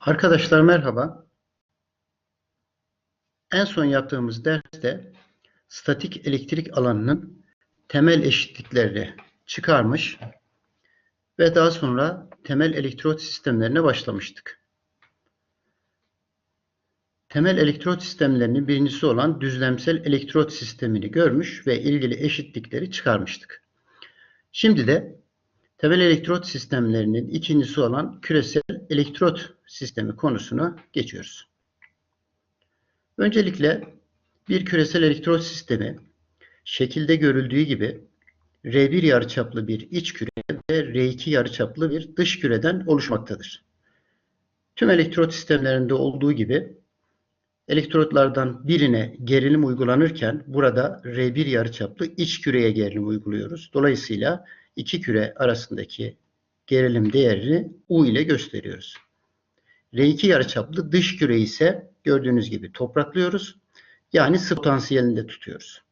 Arkadaşlar merhaba. En son yaptığımız derste statik elektrik alanının temel eşitliklerini çıkarmış ve daha sonra temel elektrot sistemlerine başlamıştık. Temel elektrot sistemlerinin birincisi olan düzlemsel elektrot sistemini görmüş ve ilgili eşitlikleri çıkarmıştık. Şimdi de temel elektrot sistemlerinin ikincisi olan küresel elektrot sistemi konusuna geçiyoruz. Öncelikle bir küresel elektrot sistemi şekilde görüldüğü gibi R1 yarıçaplı bir iç küre ve R2 yarıçaplı bir dış küreden oluşmaktadır. Tüm elektrot sistemlerinde olduğu gibi elektrotlardan birine gerilim uygulanırken burada R1 yarıçaplı iç küreye gerilim uyguluyoruz. Dolayısıyla iki küre arasındaki gerilim değerini U ile gösteriyoruz. R2 yarıçaplı dış küreyi ise gördüğünüz gibi topraklıyoruz. Yani sıvı potansiyelinde tutuyoruz.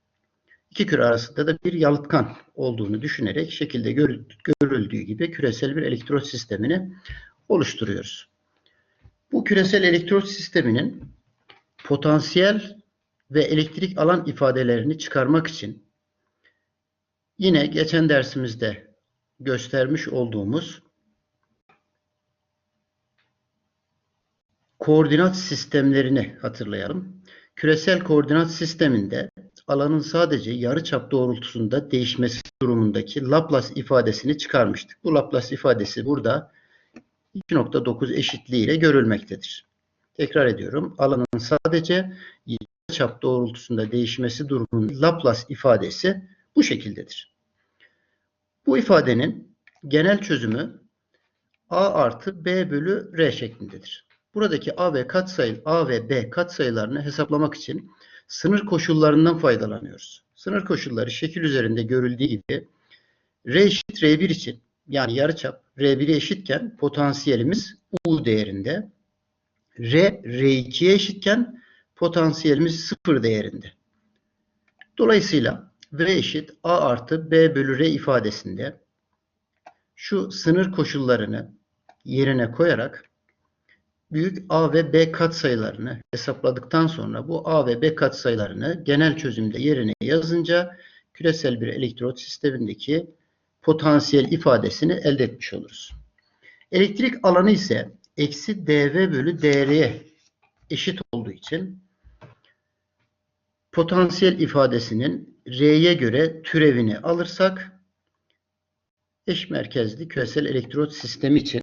İki küre arasında da bir yalıtkan olduğunu düşünerek şekilde görüldüğü gibi küresel bir elektrot sistemini oluşturuyoruz. Bu küresel elektrot sisteminin potansiyel ve elektrik alan ifadelerini çıkarmak için yine geçen dersimizde göstermiş olduğumuz koordinat sistemlerini hatırlayalım. Küresel koordinat sisteminde alanın sadece yarıçap doğrultusunda değişmesi durumundaki Laplace ifadesini çıkarmıştık. Bu Laplace ifadesi burada 2.9 eşitliği ile görülmektedir. Tekrar ediyorum. Alanın sadece yarıçap doğrultusunda değişmesi durumunda Laplace ifadesi bu şekildedir. Bu ifadenin genel çözümü A artı B bölü R şeklindedir. Buradaki A ve katsayı A ve B katsayılarını hesaplamak için sınır koşullarından faydalanıyoruz. Sınır koşulları şekil üzerinde görüldüğü gibi R eşit R1 için yani yarıçap R1'e eşitken potansiyelimiz U değerinde. R R2'ye eşitken potansiyelimiz 0 değerinde. Dolayısıyla V eşit A artı B bölü R ifadesinde şu sınır koşullarını yerine koyarak büyük A ve B katsayılarını hesapladıktan sonra bu A ve B katsayılarını genel çözümde yerine yazınca küresel bir elektrot sistemindeki potansiyel ifadesini elde etmiş oluruz. Elektrik alanı ise eksi dV bölü dr'ye eşit olduğu için potansiyel ifadesinin R'ye göre türevini alırsak eş merkezli küresel elektrot sistemi için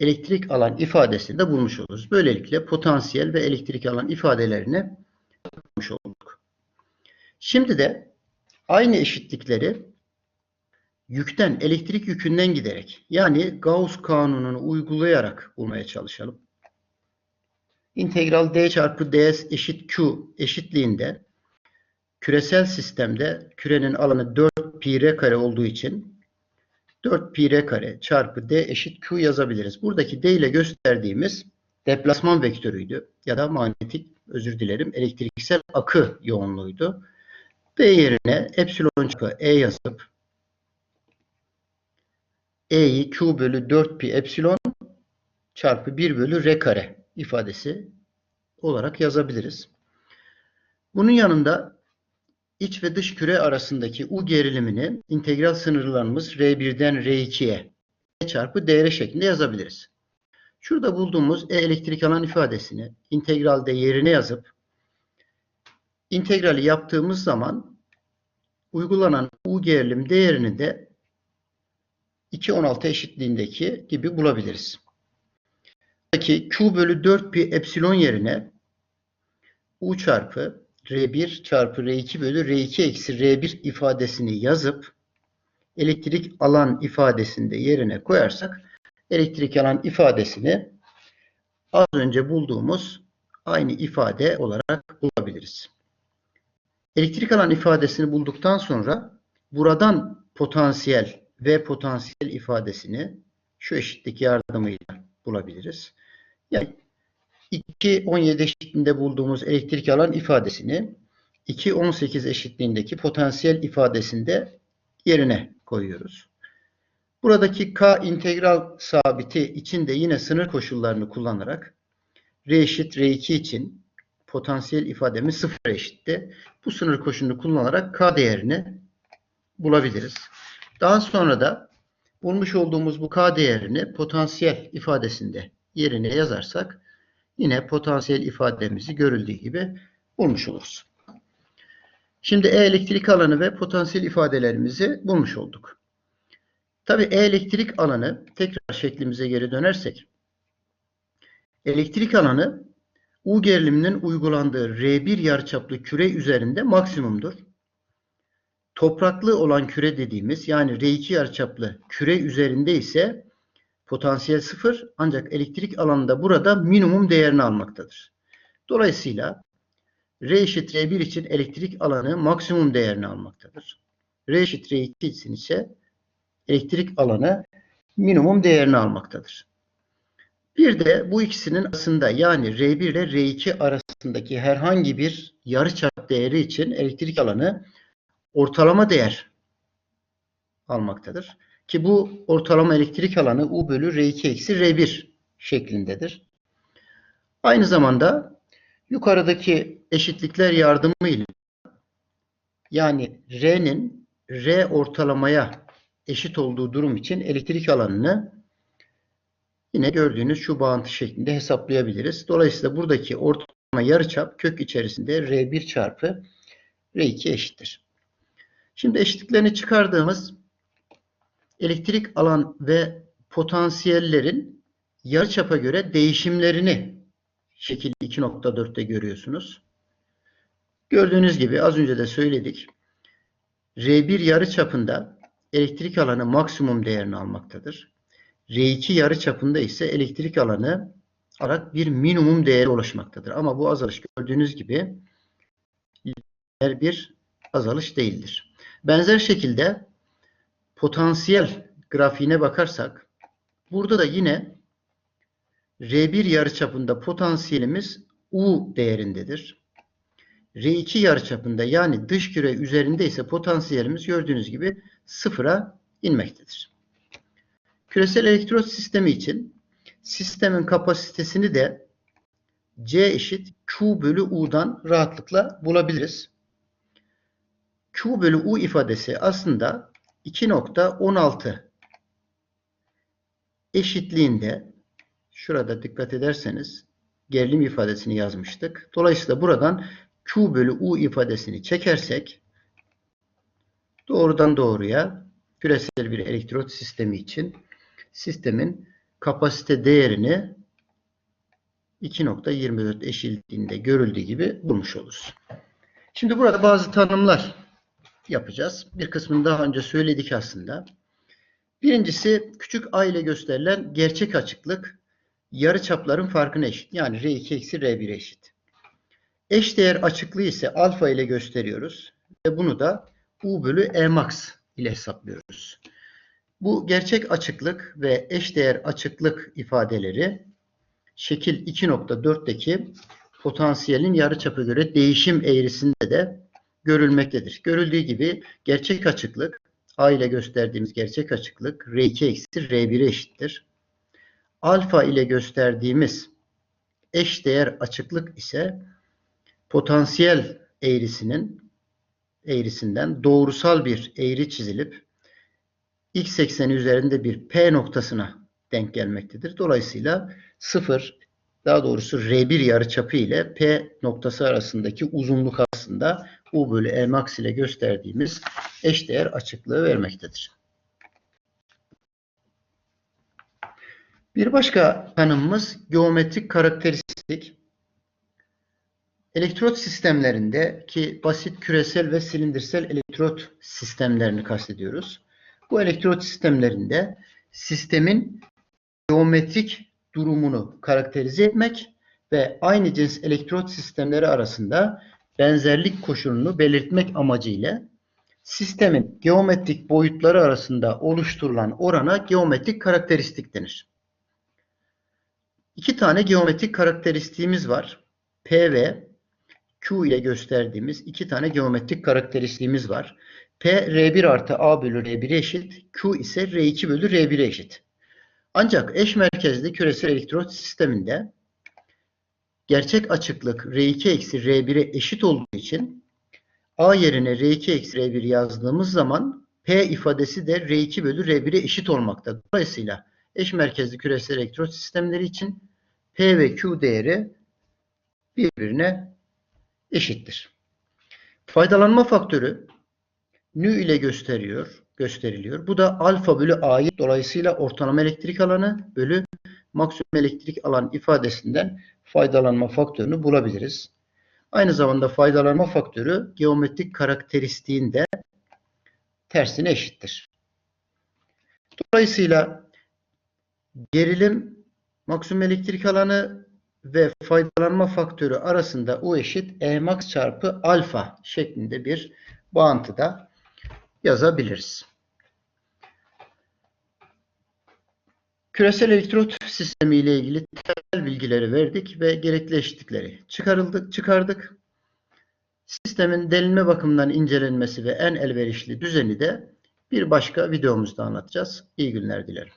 elektrik alan ifadesini de bulmuş oluruz. Böylelikle potansiyel ve elektrik alan ifadelerini bulmuş olduk. Şimdi de aynı eşitlikleri yükten, elektrik yükünden giderek yani Gauss kanununu uygulayarak bulmaya çalışalım. İntegral D çarpı ds eşit Q eşitliğinde küresel sistemde kürenin alanı 4 pi r kare olduğu için 4 pi r kare çarpı d eşit q yazabiliriz. Buradaki d ile gösterdiğimiz deplasman vektörüydü ya da manyetik özür dilerim elektriksel akı yoğunluğuydu. B yerine epsilon çarpı e yazıp e'yi q bölü 4 pi epsilon çarpı 1 bölü r kare ifadesi olarak yazabiliriz. Bunun yanında iç ve dış küre arasındaki U gerilimini integral sınırlarımız R1'den R2'ye E çarpı dr şeklinde yazabiliriz. Şurada bulduğumuz E elektrik alan ifadesini integralde yerine yazıp integrali yaptığımız zaman uygulanan U gerilim değerini de 2.16 eşitliğindeki gibi bulabiliriz. Buradaki Q bölü 4 pi epsilon yerine U çarpı R1 çarpı R2 bölü R2 eksi R1 ifadesini yazıp elektrik alan ifadesinde yerine koyarsak elektrik alan ifadesini az önce bulduğumuz aynı ifade olarak bulabiliriz. Elektrik alan ifadesini bulduktan sonra buradan potansiyel ve potansiyel ifadesini şu eşitlik yardımıyla bulabiliriz. Yani 2.17 eşitliğinde bulduğumuz elektrik alan ifadesini 2.18 eşitliğindeki potansiyel ifadesinde yerine koyuyoruz. Buradaki K integral sabiti için de yine sınır koşullarını kullanarak R eşit R2 için potansiyel ifademiz sıfır eşitti. Bu sınır koşulunu kullanarak K değerini bulabiliriz. Daha sonra da bulmuş olduğumuz bu K değerini potansiyel ifadesinde yerine yazarsak yine potansiyel ifademizi görüldüğü gibi bulmuş oluruz. Şimdi E elektrik alanı ve potansiyel ifadelerimizi bulmuş olduk. Tabii E elektrik alanı tekrar şeklimize geri dönersek elektrik alanı U geriliminin uygulandığı R1 yarıçaplı küre üzerinde maksimumdur. Topraklı olan küre dediğimiz yani R2 yarıçaplı küre üzerinde ise potansiyel sıfır ancak elektrik alanında burada minimum değerini almaktadır. Dolayısıyla R eşit R1 için elektrik alanı maksimum değerini almaktadır. R eşit R2 için ise elektrik alanı minimum değerini almaktadır. Bir de bu ikisinin arasında yani R1 ile R2 arasındaki herhangi bir yarıçap değeri için elektrik alanı ortalama değer almaktadır. Ki bu ortalama elektrik alanı U bölü R2 eksi R1 şeklindedir. Aynı zamanda yukarıdaki eşitlikler yardımıyla yani R'nin R ortalamaya eşit olduğu durum için elektrik alanını yine gördüğünüz şu bağıntı şeklinde hesaplayabiliriz. Dolayısıyla buradaki ortalama yarıçap kök içerisinde R1 çarpı R2 eşittir. Şimdi eşitliklerini çıkardığımız elektrik alan ve potansiyellerin yarıçapa göre değişimlerini şekil 2.4'te görüyorsunuz. Gördüğünüz gibi az önce de söyledik. R1 yarıçapında elektrik alanı maksimum değerini almaktadır. R2 yarıçapında ise elektrik alanı olarak bir minimum değeri ulaşmaktadır. Ama bu azalış gördüğünüz gibi bir azalış değildir. Benzer şekilde potansiyel grafiğine bakarsak burada da yine R1 yarıçapında potansiyelimiz U değerindedir. R2 yarıçapında yani dış küre üzerinde ise potansiyelimiz gördüğünüz gibi sıfıra inmektedir. Küresel elektrot sistemi için sistemin kapasitesini de C eşit Q bölü U'dan rahatlıkla bulabiliriz. Q bölü U ifadesi aslında 2.16 eşitliğinde şurada dikkat ederseniz gerilim ifadesini yazmıştık. Dolayısıyla buradan Q bölü U ifadesini çekersek doğrudan doğruya küresel bir elektrot sistemi için sistemin kapasite değerini 2.24 eşitliğinde görüldüğü gibi bulmuş oluruz. Şimdi burada bazı tanımlar yapacağız. Bir kısmını daha önce söyledik aslında. Birincisi küçük a ile gösterilen gerçek açıklık yarı çapların farkına eşit. Yani R2 eksi R1 eşit. Eş değer açıklığı ise alfa ile gösteriyoruz. Ve bunu da U bölü E max ile hesaplıyoruz. Bu gerçek açıklık ve eş değer açıklık ifadeleri şekil 2.4'teki potansiyelin yarıçapı göre değişim eğrisinde de görülmektedir. Görüldüğü gibi gerçek açıklık A ile gösterdiğimiz gerçek açıklık R2 eksi R1'e eşittir. Alfa ile gösterdiğimiz eş değer açıklık ise potansiyel eğrisinin eğrisinden doğrusal bir eğri çizilip x ekseni üzerinde bir P noktasına denk gelmektedir. Dolayısıyla 0 daha doğrusu R1 yarıçapı ile P noktası arasındaki uzunluk aslında U bölü E max ile gösterdiğimiz eşdeğer açıklığı vermektedir. Bir başka tanımımız geometrik karakteristik. Elektrot sistemlerinde ki basit küresel ve silindirsel elektrot sistemlerini kastediyoruz. Bu elektrot sistemlerinde sistemin geometrik durumunu karakterize etmek ve aynı cins elektrot sistemleri arasında benzerlik koşulunu belirtmek amacıyla sistemin geometrik boyutları arasında oluşturulan orana geometrik karakteristik denir. İki tane geometrik karakteristiğimiz var. P ve Q ile gösterdiğimiz iki tane geometrik karakteristiğimiz var. P R1 artı A bölü R1'e eşit. Q ise R2 bölü R1'e eşit. Ancak eş merkezli küresel elektrot sisteminde gerçek açıklık R2 eksi R1'e eşit olduğu için A yerine R2 eksi R1 yazdığımız zaman P ifadesi de R2 bölü R1'e eşit olmakta. Dolayısıyla eş merkezli küresel elektrot sistemleri için P ve Q değeri birbirine eşittir. Faydalanma faktörü nü ile gösteriyor, gösteriliyor. Bu da alfa bölü A'yı dolayısıyla ortalama elektrik alanı bölü maksimum elektrik alan ifadesinden faydalanma faktörünü bulabiliriz. Aynı zamanda faydalanma faktörü geometrik karakteristiğinde tersine eşittir. Dolayısıyla gerilim, maksimum elektrik alanı ve faydalanma faktörü arasında U eşit E max çarpı alfa şeklinde bir bağıntıda yazabiliriz. Küresel elektrot sistemi ile ilgili temel bilgileri verdik ve gerekli eşitlikleri çıkarıldık, çıkardık. Sistemin delinme bakımından incelenmesi ve en elverişli düzeni de bir başka videomuzda anlatacağız. İyi günler dilerim.